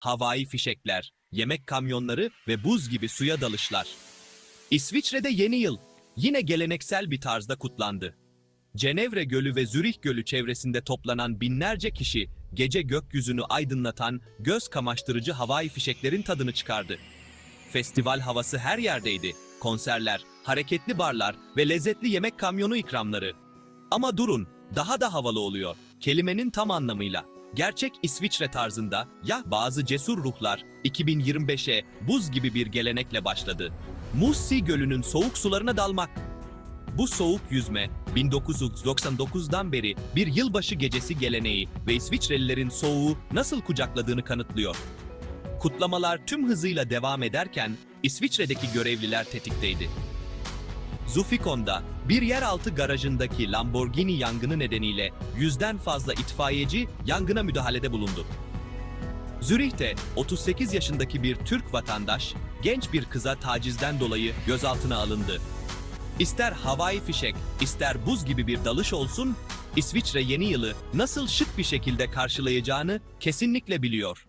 havai fişekler, yemek kamyonları ve buz gibi suya dalışlar. İsviçre'de yeni yıl yine geleneksel bir tarzda kutlandı. Cenevre Gölü ve Zürih Gölü çevresinde toplanan binlerce kişi gece gökyüzünü aydınlatan göz kamaştırıcı havai fişeklerin tadını çıkardı. Festival havası her yerdeydi. Konserler, hareketli barlar ve lezzetli yemek kamyonu ikramları. Ama durun, daha da havalı oluyor. Kelimenin tam anlamıyla. Gerçek İsviçre tarzında ya bazı cesur ruhlar 2025'e buz gibi bir gelenekle başladı. Mussi Gölü'nün soğuk sularına dalmak. Bu soğuk yüzme 1999'dan beri bir yılbaşı gecesi geleneği ve İsviçrelilerin soğuğu nasıl kucakladığını kanıtlıyor. Kutlamalar tüm hızıyla devam ederken İsviçre'deki görevliler tetikteydi. Zufikon'da bir yeraltı garajındaki Lamborghini yangını nedeniyle yüzden fazla itfaiyeci yangına müdahalede bulundu. Zürih'te 38 yaşındaki bir Türk vatandaş genç bir kıza tacizden dolayı gözaltına alındı. İster havai fişek, ister buz gibi bir dalış olsun, İsviçre yeni yılı nasıl şık bir şekilde karşılayacağını kesinlikle biliyor.